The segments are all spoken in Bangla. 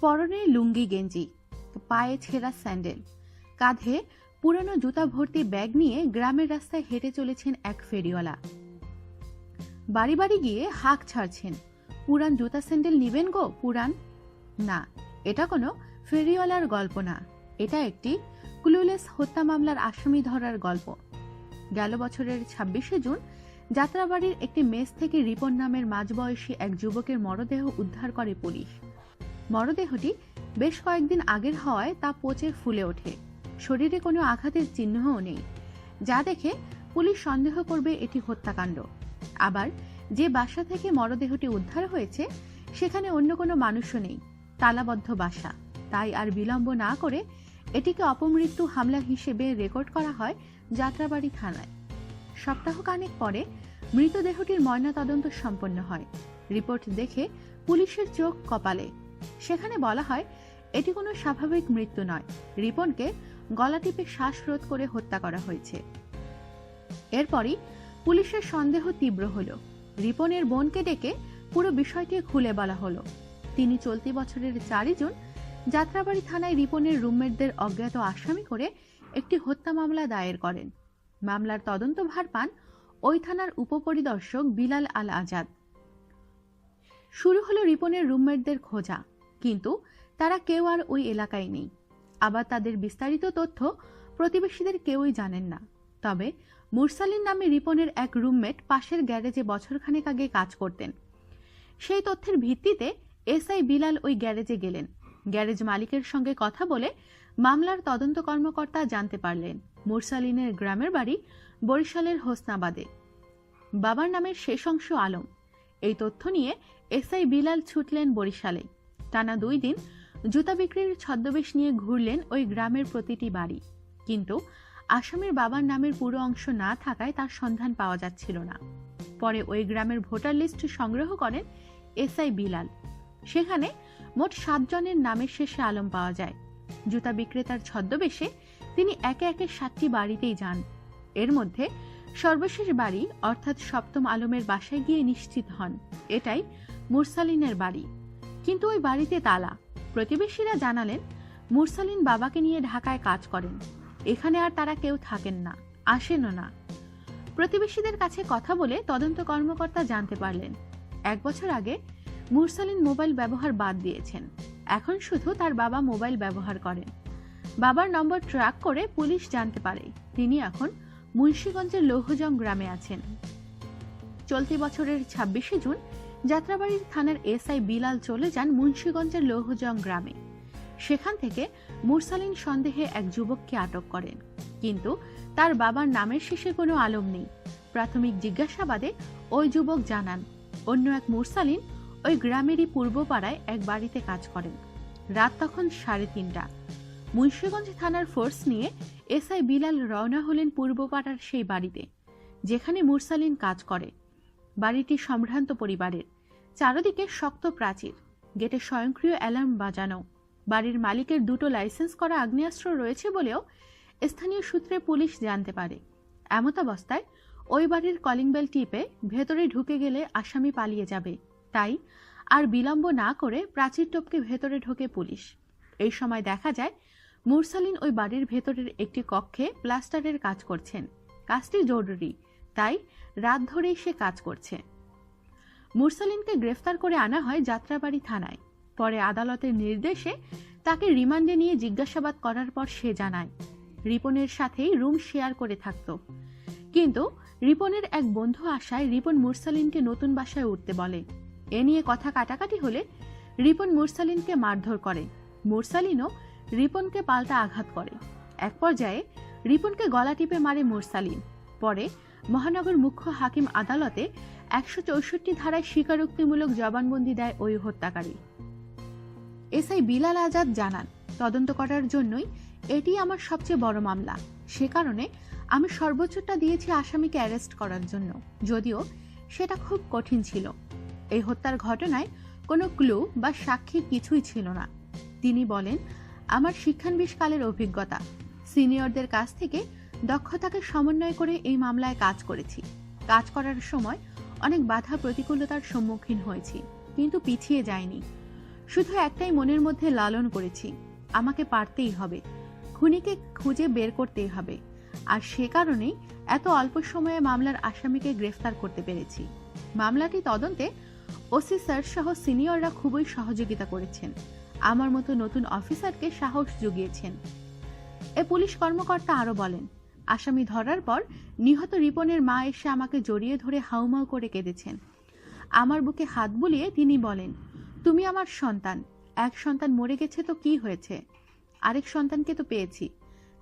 পরনে লুঙ্গি গেঞ্জি, পায়ে ছেঁড়া স্যান্ডেল, কাঁধে পুরনো জুতা ভর্তি ব্যাগ নিয়ে গ্রামের রাস্তায় হেঁটে চলেছেন এক ফেরিওয়ালা। বাড়ি বাড়ি গিয়ে হাঁক ছাড়ছেন। পুরান জুতা স্যান্ডেল নিবেন গো, পুরান। না, এটা কোনো ফেরিওয়ালার গল্প না। এটা একটি ক্লুলেস হত্যা মামলার আসামি ধরার গল্প। গেল বছরের ছাব্বিশে জুন যাত্রাবাড়ির একটি মেস থেকে রিপন নামের মাঝবয়সী এক যুবকের মরদেহ উদ্ধার করে পুলিশ। মরদেহটি বেশ কয়েকদিন আগের হওয়ায় তা পচে ফুলে ওঠে। শরীরে কোনো আঘাতের চিহ্নও নেই। যা দেখে পুলিশ সন্দেহ করবে এটি হত্যাকাণ্ড। আবার যে বাসা থেকে মরদেহটি উদ্ধার হয়েছে, সেখানে অন্য কোনো মানুষও নেই। তালাবদ্ধ বাসা। তাই আর বিলম্ব না করে এটিকে অপমৃত্যু হামলা হিসেবে রেকর্ড করা হয় যাত্রাবাড়ি থানায়। সপ্তাহখানেক পরে মৃতদেহটির ময়নাতদন্ত সম্পন্ন হয়। রিপোর্ট দেখে পুলিশের চোখ কপালে। সেখানে বলা হয়, এটি কোনো স্বাভাবিক মৃত্যু নয়। রিপনকে গলা টিপে শ্বাসরোধ করে হত্যা করা হয়েছে। এরপরই পুলিশের সন্দেহ তীব্র হলো। রিপনের বোনকে ডেকে পুরো বিষয়টি খুলে বলা হলো। তিনি চলতি বছরের চারই জুন যাত্রাবাড়ি থানায় রিপনের রুমমেটদের অজ্ঞাত আসামি করে একটি হত্যা মামলা দায়ের করেন। মামলার তদন্তভার পান ওই থানার উপপরিদর্শক বিলাল আল আজাদ শুরু হলো রিপনের রুমমেটদের খোঁজা, কিন্তু তারা কেউ আর ওই এলাকায় নেই। আবার তাদের বিস্তারিত তথ্য প্রতিবেশীদের কেউই জানেন না। তবে মুরসালিন নামে রিপনের এক রুমমেট পাশের গ্যারেজে বছরখানেক আগে কাজ করতেন। সেই তথ্যের ভিত্তিতে এসআই বিলাল ওই গ্যারেজে গেলেন। গ্যারেজ মালিকের সঙ্গে কথা বলে মামলার তদন্ত কর্মকর্তা জানতে পারলেন, মুরসালিনের গ্রামের বাড়ি বরিশালের হোসনাবাদে। বাবার নামের শেষ অংশ আলম। এই তথ্য নিয়ে এসআই বিলাল ছুটলেন বরিশালে। টানা দুই দিন জুতা বিক্রির ছদ্মবেশ নিয়ে ঘুরলেন ওই গ্রামের প্রতিটি বাড়ি। কিন্তু আসামের বাবার নামের পুরো অংশ না থাকায় তার সন্ধান পাওয়া যাচ্ছিল না। পরে ওই গ্রামের ভোটার লিস্ট সংগ্রহ করেন এসআই বিলাল। সেখানে মোট সাতজনের নামের শেষে আলম পাওয়া যায়। জুতা বিক্রেতার ছদ্মবেশে তিনি একে একে সাতটি বাড়িতেই যান। এর মধ্যে সর্বশেষ বাড়ি, অর্থাৎ সপ্তম আলমের বাসায় গিয়ে নিশ্চিত হন। এটাই মুরসালিনের বাড়ি। কিন্তু ওই বাড়িতে তালা। প্রতিবেশীরা জানালেন, মুরসালিন বাবাকে নিয়ে ঢাকায় কাজ করেন। এখানে আর তারা কেউ থাকেন না, আসেনও না। প্রতিবেশীদের কাছে কথা বলে তদন্ত কর্মকর্তা জানতে পারলেন। এক বছর আগে মুরসালিন মোবাইল ব্যবহার বাদ দিয়েছেন। এখন শুধু তার বাবা মোবাইল ব্যবহার করেন। বাবার নম্বর ট্র্যাক করে পুলিশ জানতে পারে। তিনি এখন মুন্সীগঞ্জের লৌহজং গ্রামে আছেন। চলতি বছরের ছাব্বিশে জুন যাত্রাবাড়ির থানার এসআই বিলাল চলে যান মুন্সীগঞ্জের লৌহজং গ্রামে। সেখান থেকে মুরসালিন সন্দেহে এক যুবককে আটক করেন। কিন্তু তার বাবার নামের শেষে কোনো আলম নেই। প্রাথমিক জিজ্ঞাসাবাদে ওই যুবক জানান, অন্য এক মুরসালিন ওই গ্রামেরই পূর্বপাড়ায় এক বাড়িতে কাজ করেন। রাত তখন সাড়ে তিনটা। মুন্সীগঞ্জ থানার ফোর্স নিয়ে এসআই বিলাল রওনা হলেন পূর্বপাড়ার সেই বাড়িতে, যেখানে মুরসালিন কাজ করে। বাড়িটি সম্ভ্রান্ত পরিবারের। চারদিকে শক্ত প্রাচীর, গেটে স্বয়ংক্রিয় অ্যালার্ম বাজানো, বাড়ির মালিকের দুটো লাইসেন্স করা আগ্নেয়াস্ত্র রয়েছে বলেও স্থানীয় সূত্রে পুলিশ জানতে পারে। এমতাবস্থায় ওই বাড়ির কলিং বেল টিপে ভেতরে ঢুকে গেলে আসামি পালিয়ে যাবে। তাই আর বিলম্ব না করে প্রাচীর টপকে ভেতরে ঢোকে পুলিশ। এই সময় দেখা যায় মুরসালিন ওই বাড়ির ভেতরের একটি কক্ষে প্লাস্টারের কাজ করছেন। কাজটি জরুরি, তাই রাত ধরেই সে কাজ করছে। মুরসালিনকে গ্রেফতার করে আনা হয় যাত্রাবাড়ি থানায়। পরে আদালতের নির্দেশে তাকে রিমান্ডে নিয়ে জিজ্ঞাসাবাদ করার পর সে জানায়, রিপনের সাথেই রুম শেয়ার করে থাকত। কিন্তু রিপনের এক বন্ধু আশায় রিপন মুরসালিনকে নতুন বাসায় উঠতে বলে। এ নিয়ে কথা কাটাকাটি হলে রিপন মুরসালিনকে মারধর করে। মুরসালিনও রিপনকে পাল্টা আঘাত করে। এক পর্যায়ে রিপনকে গলা টিপে মারে মুরসালিন। পরে মহানগর মুখ্য হাকিম আদালতে একশো চৌষট্টি ধারায় স্বীকারোক্তিমূলক জবানবন্দি দেয় ওই হত্যাকারী। এসআই বিলাল আজাদ জানান, তদন্ত করার জন্যই এটি আমার সবচেয়ে বড় মামলা। সে কারণে আমি সর্বোচ্চটা দিয়েছি আসামিকে অ্যারেস্ট করার জন্য, যদিও সেটা খুব কঠিন ছিল। এই হত্যার ঘটনায় কোনো ক্লু বা সাক্ষী কিছুই ছিল না। তিনি বলেন আমার শিক্ষানবিশকালের অভিজ্ঞতা। সিনিয়রদের কাছ থেকে দক্ষতাকে সমন্বয় করে এই মামলায় কাজ করেছি। কাজ করার সময় অনেক বাধা প্রতিকূলতার সম্মুখীন হয়েছি, কিন্তু পিছিয়ে যায়নি শুধু একটাই মনের মধ্যে লালন করেছি, আমাকে পারতেই হবে, খুনিকে খুঁজে বের করতেই হবে। আর সে কারণেই এত অল্প সময়ে মামলার আসামিকে গ্রেফতার করতে পেরেছি। মামলাটি তদন্তে ওসি স্যার সহ সিনিয়ররা খুবই সহযোগিতা করেছেন। আমার মতো নতুন অফিসারকে সাহস জুগিয়েছেন। এ পুলিশ কর্মকর্তা আরও বলেন, আসামি ধরার পর নিহত রিপনের মা এসে আমাকে জড়িয়ে ধরে হাউমাউ করে কেঁদেছেন। আমার বুকে হাত বুলিয়ে তিনি বলেন, তুমি আমার সন্তান, এক সন্তান মরে গেছে তো কি হয়েছে? আরেক সন্তানকে তো পেয়েছি।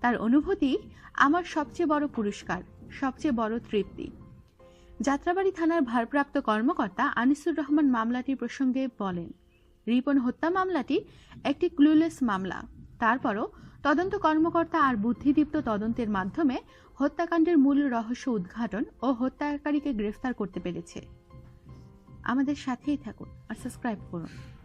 তার অনুভূতি আমার সবচেয়ে বড় পুরস্কার, সবচেয়ে বড় তৃপ্তি। যাত্রাবাড়ি থানার ভারপ্রাপ্ত কর্মকর্তা আনিসুর রহমান মামলাটি প্রসঙ্গে বলেন রিপন হত্যা মামলাটি একটি ক্লুলেস মামলা। তারপরও তদন্ত কর্মকর্তা আর বুদ্ধিদীপ্ত তদন্তের মাধ্যমে হত্যাকাণ্ডের মূল রহস্য উদ্ঘাটন ও হত্যাকারীকে গ্রেফতার করতে পেরেছে। আমাদের সাথেই থাকুন আর সাবস্ক্রাইব করুন।